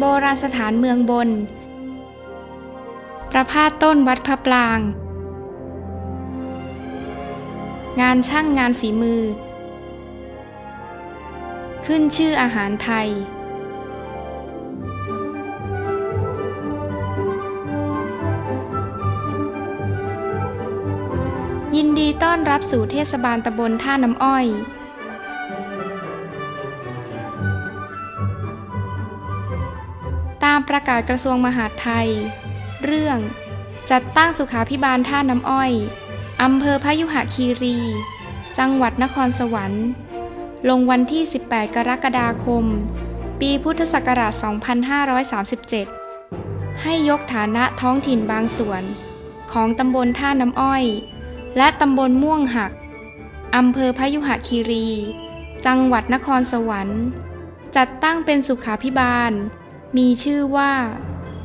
โบราณสถานเมืองบน ประพาสต้นวัดพระปราง งานช่างงานฝีมือ ขึ้นชื่ออาหารไทยยินดีต้อนรับสู่เทศบาลตำบลท่าน้ำอ้อยามประกาศกระทรวงมหาดไทย เรื่อง จัดตั้งสุขาพิบาลท่าน้ำอ้อยอำเภอพยุหคีรี จังหวัดนครสวรรค์ ลงวันที่ 18 กรกฎาคม ปีพุทธศักราช 2537 ให้ยกฐานะท้องถิ่นบางส่วน ของตำบลท่าน้ำอ้อย และตำบลม่วงหักอำเภอพยุหคีรี จังหวัดนครสวรรค์ จัดตั้งเป็นสุขาพิบาล มีชื่อว่า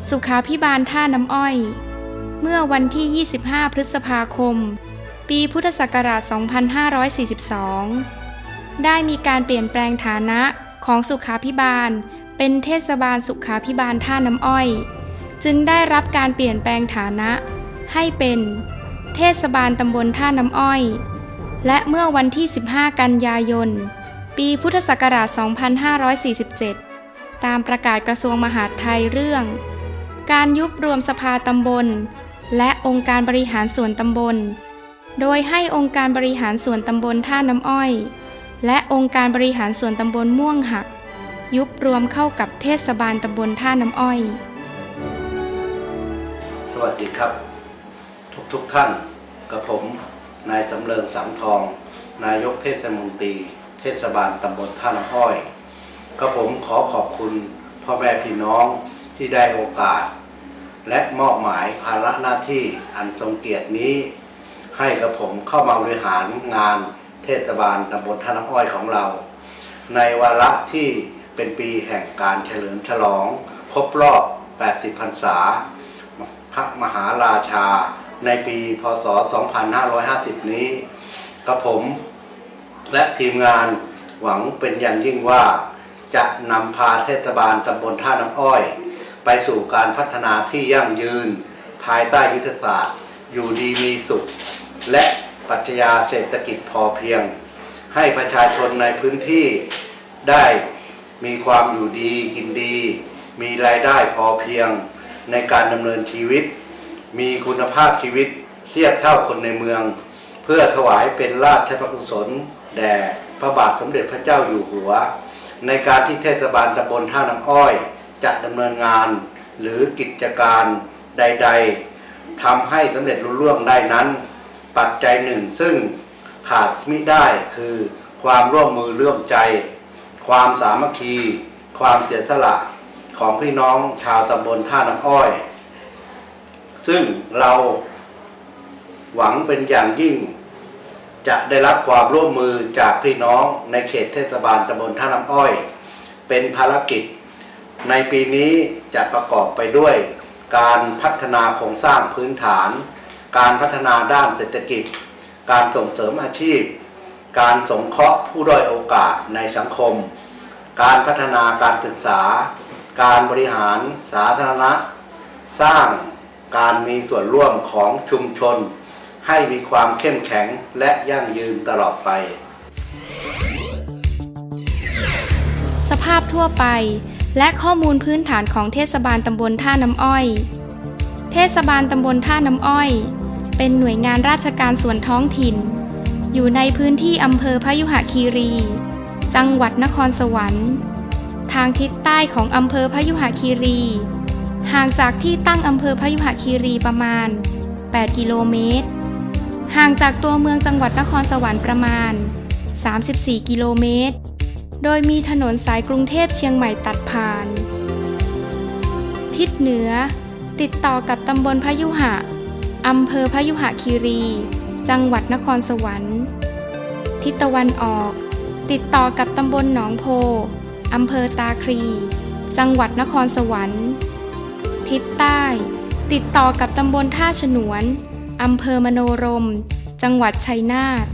สุขาพิบาลท่าน้ำอ้อย เมื่อวันที่ 25 พฤษภาคม ปีพุทธศักราช 2542 ได้มีการเปลี่ยนแปลงฐานะของสุขาพิบาล เป็นเทศบาลสุขาพิบาลท่าน้ำอ้อย จึงได้รับการเปลี่ยนแปลงฐานะ ให้เป็น เทศบาลตำบลท่าน้ำอ้อย และเมื่อวันที่ 15 กันยายน ปีพุทธศักราช 2547 ตามประกาศกระทรวงมหาดไทยเรื่อง การยุบรวมสภาตำบล และองค์การบริหารส่วนตำบล โดยให้องค์การบริหารส่วนตำบลท่าน้ำอ้อย และองค์การบริหารส่วนตำบลม่วงหัก ยุบรวมเข้ากับเทศบาลตำบลท่าน้ำอ้อย สวัสดีครับ ทุกทุกท่านกับผมนายสำเริงสามทอง นายกเทศมนตรี เทศบาลตำบลท่าน้ำอ้อย กับผมขอขอบคุณพ่อแม่พี่น้องที่ได้โอกาส และมอบหมายภาระหน้าที่อันทรงเกียรตินี้ ให้กับผมเข้ามาบริหารงานเทศบาลตำบลท่าน้ำอ้อยของเรา ในวาระที่เป็นปีแห่งการเฉลิมฉลอง ครบรอบ 80 พรรษา พระมหาราชา ในปีพศ 2550 นี้กับผมและทีมงานหวังเป็นอย่างยิ่งว่า จะนำพาเทศบาลตำบลท่าน้ำอ้อย ไปสู่การพัฒนาที่ยั่งยืน ภายใต้ยุทธศาสตร์ อยู่ดีมีสุข และปรัชญาเศรษฐกิจพอเพียง ให้ประชาชนในพื้นที่ได้มีความอยู่ดีกินดี มีรายได้พอเพียงในการดำเนินชีวิต มีคุณภาพชีวิตเทียบเท่าคนในเมือง เพื่อถวายเป็นราชกุศลแด่พระบาทสมเด็จพระเจ้าอยู่หัว ในการที่เทศบาลตำบลท่าน้ำอ้อย จะดำเนินงานหรือกิจการใด ๆทำให้สำเร็จรุ่ล่วงได้นั้น ปัจจัยหนึ่งซึ่งขาดมิได้คือความร่วมมือร่วมใจ ความสามัคคี ความเสียสละของพี่น้องชาวตำบลท่าน้ำอ้อย ซึ่งเราหวังเป็นอย่างยิ่ง จะได้รับความร่วมมือจากพี่น้องในเขตเทศบาลตำบลท่าน้ำอ้อย เป็นภารกิจ ในปีนี้จะประกอบไปด้วย การพัฒนาโครงสร้างพื้นฐาน การพัฒนาด้านเศรษฐกิจ การส่งเสริมอาชีพ การสงเคราะห์ผู้ด้อยโอกาสในสังคม การพัฒนาการศึกษา การบริหารสาธารณะ สร้างการมีส่วนร่วมของชุมชน ให้มีความเข้มแข็งและยั่งยืนตลอดไป สภาพทั่วไป และข้อมูลพื้นฐานของเทศบาลตำบลท่าน้ำอ้อย เทศบาลตำบลท่าน้ำอ้อย เป็นหน่วยงานราชการส่วนท้องถิ่น อยู่ในพื้นที่อำเภอพยุหคีรี จังหวัดนครสวรรค์ ทางทิศใต้ของอำเภอพยุหคีรี ห่างจากที่ตั้งอำเภอพยุหคีรีประมาณ8กิโลเมตร ห่างจากตัวเมืองจังหวัดนครสวรรค์ประมาณ 34 กิโลเมตร โดยมีถนนสายกรุงเทพเชียงใหม่ตัดผ่าน ทิศเหนือ ติดต่อกับตำบลพยุหะอำเภอพยุหะคีรี จังหวัดนครสวรรค์ ทิศตะวันออก ติดต่อกับตำบลหนองโพอำเภอตาครี จังหวัดนครสวรรค์ ทิศใต้ ติดต่อกับตำบลท่าฉนวน อำเภอมโนรม จังหวัดชัยนาท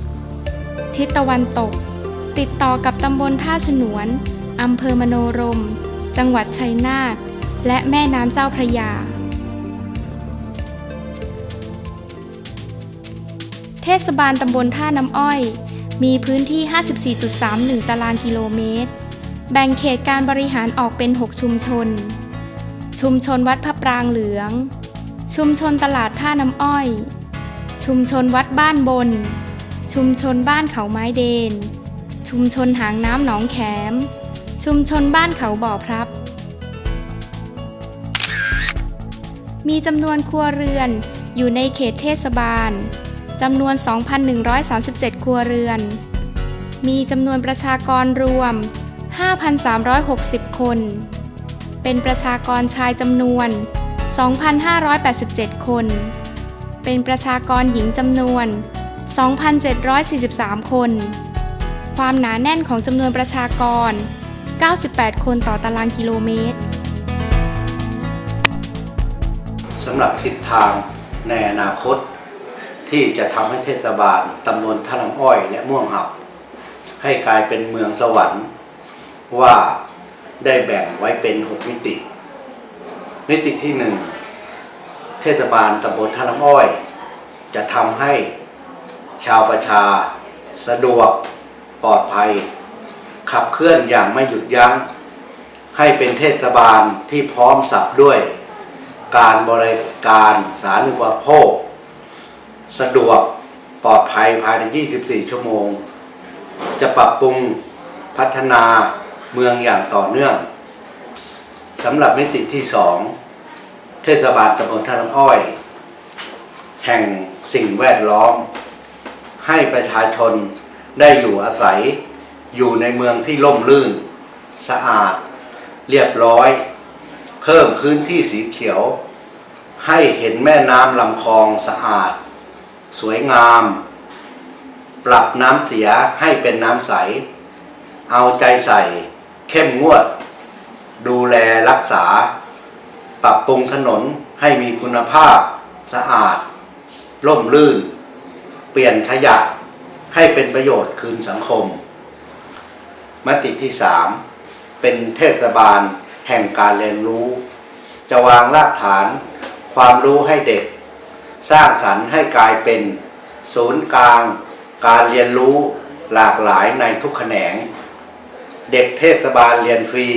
ทิศตะวันตก ติดต่อกับตำบลท่าฉนวน อำเภอมโนรม จังหวัดชัยนาท และแม่น้ำเจ้าพระยา เทศบาลตำบลท่าน้ำอ้อย มีพื้นที่ 54.31 ตารางกิโลเมตร แบ่งเขตการบริหารออกเป็น 6 ชุมชน ชุมชนวัดพระปรางเหลืองชุมชนตลาดท่าน้ำอ้อย ชุมชนวัดบ้านบน ชุมชนบ้านเขาไม้เดน ชุมชนหางน้ำหนองแขม ชุมชนบ้านเขาบ่อพรับ มีจำนวนครัวเรือนอยู่ในเขตเทศบาลจำนวน 2,137 ครัวเรือน มีจำนวนประชากรรวม 5,360 คน เป็นประชากรชายจำนวน 2,587 คน เป็นประชากรหญิงจำนวน 2,743 คน ความหนาแน่นของจำนวนประชากร 98 คนต่อตารางกิโลเมตรสำหรับทิศทางในอนาคต ที่จะทำให้เทศบาลตำบลท่าน้ำอ้อยและม่วงหับ ให้กลายเป็นเมืองสวรรค์ว่าได้แบ่งไว้เป็นหกมิติ มิติที่หนึ่งเทศบาลตำบลท่าน้ำอ้อย จะทำให้ชาวประชาสะดวกปลอดภัย ขับเคลื่อนอย่างไม่หยุดยัง้ง ให้เป็นเทศบาลที่พร้อมสับด้วย การบริการสาธารณูปโภค สะดวกปลอดภัยภายใน 24 ชั่วโมง จะปรับปรุงพัฒนาเมืองอย่างต่อเนื่องสำหรับมิติที่2เทศบาลตำบลท่าน้ำอ้อย แห่ง สิ่งแวดล้อม ให้ประชาชนได้อยู่อาศัย อยู่ในเมืองที่ร่มรื่น สะอาด เรียบร้อย เพิ่มพื้นที่สีเขียว ให้เห็นแม่น้ำลำคลองสะอาด สวยงาม ปรับน้ำเสียให้เป็นน้ำใส เอาใจใส่ เข้มงวด ดูแลรักษา ปรับปรุงถนนให้มีคุณภาพสะอาด ร่มรื่น เปลี่ยนขยะให้เป็นประโยชน์คืนสังคม มติที่สามเป็นเทศบาลแห่งการเรียนรู้ จะวางรากฐาน ความรู้ให้เด็ก สร้างสรรค์ให้กลายเป็น ศูนย์กลาง การเรียนรู้หลากหลายในทุกแขนง เด็กเทศบาลเรียนฟรี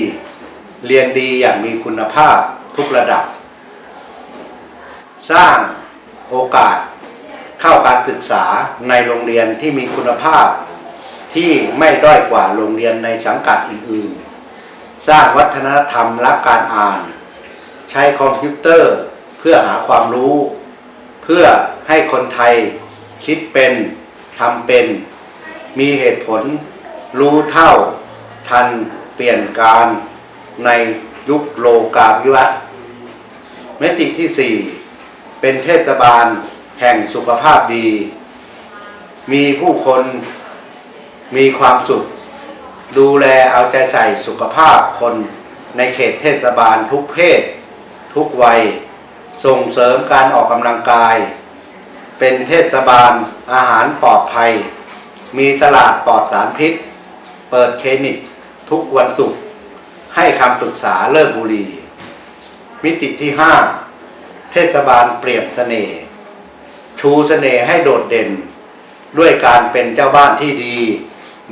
เรียนดีอย่างมีคุณภาพทุกระดับ สร้างโอกาส เข้าการศึกษาในโรงเรียนที่มีคุณภาพ ที่ไม่ด้อยกว่าโรงเรียนในสังกัดอื่นๆ สร้างวัฒนธรรมรักการอ่าน ใช้คอมพิวเตอร์เพื่อหาความรู้ เพื่อให้คนไทยคิดเป็นทำเป็น มีเหตุผล รู้เท่า ทันเปลี่ยนการในยุคโลกาภิวัตน์มติที่ 4 เป็นเทศบาล แห่งสุขภาพดี มีผู้คนมีความสุข ดูแลเอาใจใส่สุขภาพคนในเขตเทศบาลทุกเพศ ทุกวัย ส่งเสริมการออกกำลังกาย เป็นเทศบาลอาหารปลอดภัย มีตลาดปลอดสารพิษ เปิดคลินิกทุกวันศุกร์ให้คำปรึกษาเลิกบุหรี่มิติที่ 5 เทศบาลเปรียบเสน่ห์ ชูเสน่ห์ให้โดดเด่น ด้วยการเป็นเจ้าบ้านที่ดี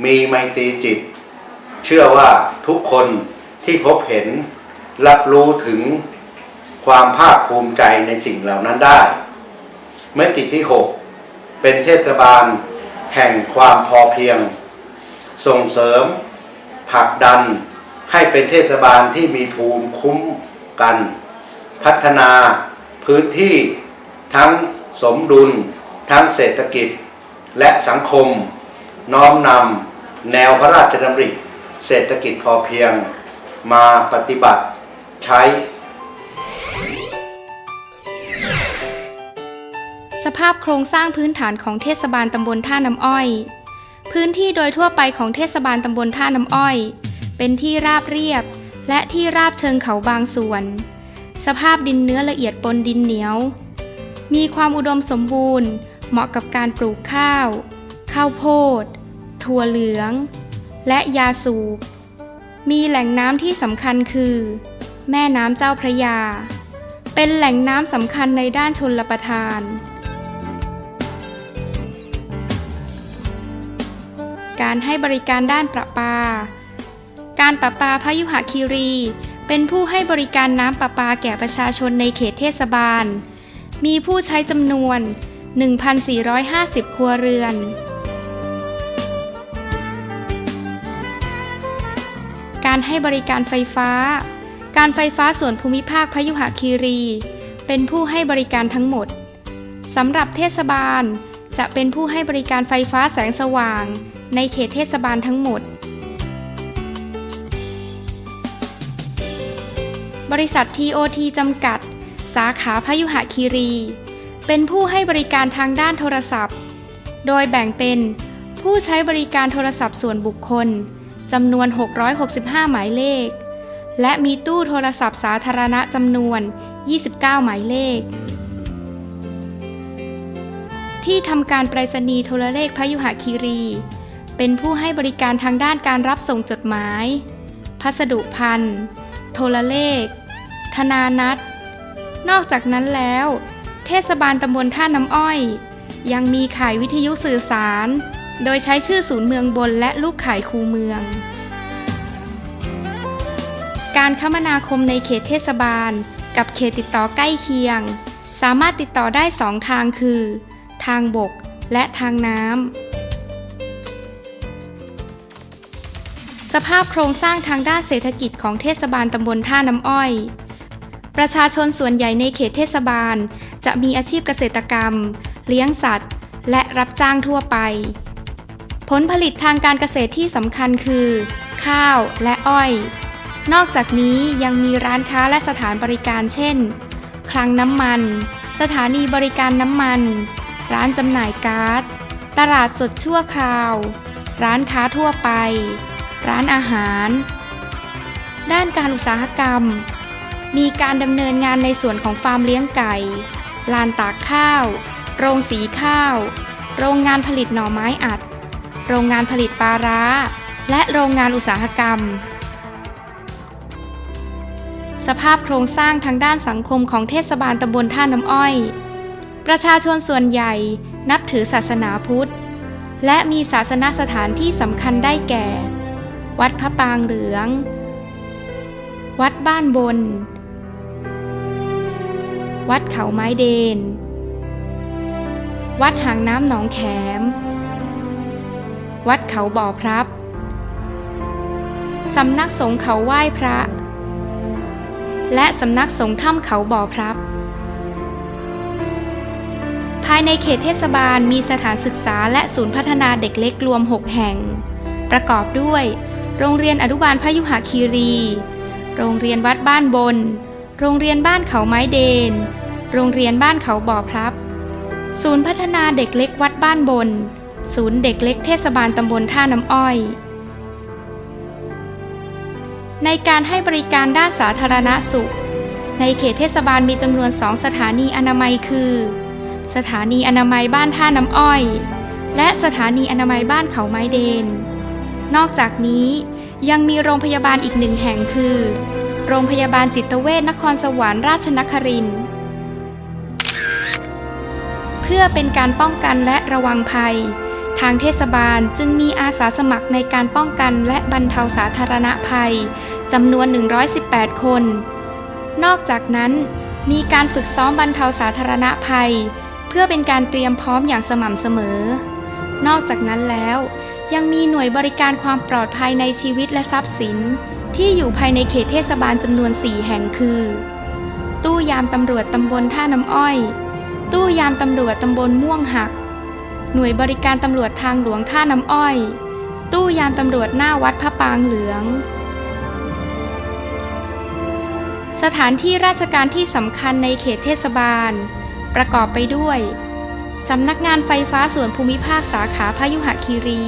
มีไมตรีจิต เชื่อว่าทุกคนที่พบเห็นรับรู้ถึงความภาคภูมิใจในสิ่งเหล่านั้นได้มติที่ 6 เป็นเทศบาลแห่งความพอเพียง ส่งเสริมผลักดันให้เป็นเทศบาลที่มีภูมิคุ้มกัน พัฒนาพื้นที่ทั้ง สมดุลทั้งเศรษฐกิจและสังคม น้อมนำแนวพระราชดำริ เศรษฐกิจพอเพียงมาปฏิบัติใช้ สภาพโครงสร้างพื้นฐานของเทศบาลตำบลท่าน้ำอ้อย พื้นที่โดยทั่วไปของเทศบาลตำบลท่าน้ำอ้อย เป็นที่ราบเรียบและที่ราบเชิงเขาบางส่วน สภาพดินเนื้อละเอียดปนดินเหนียว มีความอุดมสมบูรณ์ เหมาะกับการปลูกข้าว ข้าวโพด ถั่วเหลือง และยาสูบ มีแหล่งน้ำที่สำคัญคือ แม่น้ำเจ้าพระยา เป็นแหล่งน้ำสำคัญในด้านชนลประทาน การให้บริการด้านประปา การประปาพยุหคีรี เป็นผู้ให้บริการน้ำประปาแก่ประชาชนในเขตเทศบาล มีผู้ใช้จำนวน 1,450 ครัวเรือน การให้บริการไฟฟ้า การไฟฟ้าส่วนภูมิภาคพยุหคีรี เป็นผู้ให้บริการทั้งหมด สำหรับเทศบาลจะเป็นผู้ให้บริการไฟฟ้าแสงสว่าง ในเขตเทศบาลทั้งหมด บริษัท TOT จำกัด สาขาพยุหคีรี เป็นผู้ให้บริการทางด้านโทรศัพท์ โดยแบ่งเป็นผู้ใช้บริการโทรศัพท์ส่วนบุคคลจำนวน 665 หมายเลข และมีตู้โทรศัพท์สาธารณะจำนวน 29 หมายเลข ที่ทำการไปรษณีย์โทรเลขพยุหคีรี เป็นผู้ให้บริการทางด้านการรับส่งจดหมาย พัสดุพันธ์โทรเลข ธนานัด นอกจากนั้นแล้ว เทศบาลตำบลท่าน้ำอ้อย ยังมีขายวิทยุสื่อสาร โดยใช้ชื่อศูนย์เมืองบนและลูกขายคูเมือง การคมนาคมในเขตเทศบาล กับเขตติดต่อใกล้เคียง สามารถติดต่อได้สองทางคือ ทางบกและทางน้ำสภาพโครงสร้างทางด้านเศรษฐกิจของเทศบาลตำบลท่าน้ำอ้อย ประชาชนส่วนใหญ่ในเขตเทศบาล จะมีอาชีพเกษตรกรรม เลี้ยงสัตว์ และรับจ้างทั่วไป ผลผลิตทางการเกษตรที่สำคัญคือ ข้าวและอ้อย นอกจากนี้ยังมีร้านค้าและสถานบริการเช่น คลังน้ำมัน สถานีบริการน้ำมัน ร้านจำหน่ายก๊าซตลาดสดชั่วคราว ร้านค้าทั่วไป ร้านอาหาร ด้านการอุตสาหกรรม มีการดำเนินงานในส่วนของฟาร์มเลี้ยงไก่ ลานตากข้าว โรงสีข้าว โรงงานผลิตหน่อไม้อัด โรงงานผลิตปลาร้า และโรงงานอุตสาหกรรม สภาพโครงสร้างทางด้านสังคมของเทศบาลตำบลท่าน้ำอ้อย ประชาชนส่วนใหญ่นับถือศาสนาพุทธ และมีศาสนสถานที่สำคัญได้แก่ วัดพระปางเหลือง วัดบ้านบน วัดเขาไม้เดน วัดหางน้ำหนองแขม วัดเขาบ่อพรับ สำนักสงฆ์เขาไหว้พระ และสำนักสงฆ์ถ้ำเขาบ่อพรับ ภายในเขตเทศบาลมีสถานศึกษาและศูนย์พัฒนาเด็กเล็กรวม 6 แห่ง ประกอบด้วย โรงเรียนอนุบาลพยุหคีรี โรงเรียนวัดบ้านบน โรงเรียนบ้านเขาไม้เดน โรงเรียนบ้านเขาบ่อพรับ ศูนย์พัฒนาเด็กเล็กวัดบ้านบน ศูนย์เด็กเล็กเทศบาลตำบลท่าน้ำอ้อย ในการให้บริการด้านสาธารณสุข ในเขตเทศบาลมีจำนวนสองสถานีอนามัยคือ สถานีอนามัยบ้านท่าน้ำอ้อย และสถานีอนามัยบ้านเขาไม้เดน นอกจากนี้ยังมีโรงพยาบาลอีกหนึ่งแห่งคือ โรงพยาบาลจิตเวชนครสวรรค์ราชนครินทร์เพื่อเป็นการป้องกันและระวังภัย ทางเทศบาลจึงมีอาสาสมัครในการป้องกันและบรรเทาสาธารณภัยจำนวน 118 คน นอกจากนั้นมีการฝึกซ้อมบรรเทาสาธารณภัย เพื่อเป็นการเตรียมพร้อมอย่างสม่ำเสมอ นอกจากนั้นแล้ว ยังมีหน่วยบริการความปลอดภัยในชีวิตและทรัพย์สิน ที่อยู่ภายในเขตเทศบาลจำนวน 4 แห่งคือ ตู้ยามตำรวจตำบลท่าน้ำอ้อย ตู้ยามตำรวจตำบลม่วงหัก หน่วยบริการตำรวจทางหลวงท่าน้ำอ้อย ตู้ยามตำรวจหน้าวัดพระปางเหลือง สถานที่ราชการที่สำคัญในเขตเทศบาล ประกอบไปด้วยสำนักงานไฟฟ้าส่วนภูมิภาคสาขาพยุหคีรี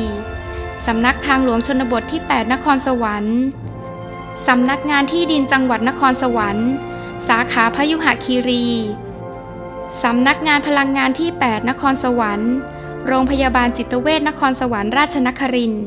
สำนักทางหลวงชนบทที่ 8 นครสวรรค์ สำนักงานที่ดินจังหวัดนครสวรรค์ สาขาพยุหคีรี สำนักงานพลังงานที่ 8 นครสวรรค์ โรงพยาบาลจิตเวชนครสวรรค์ราชนครินทร์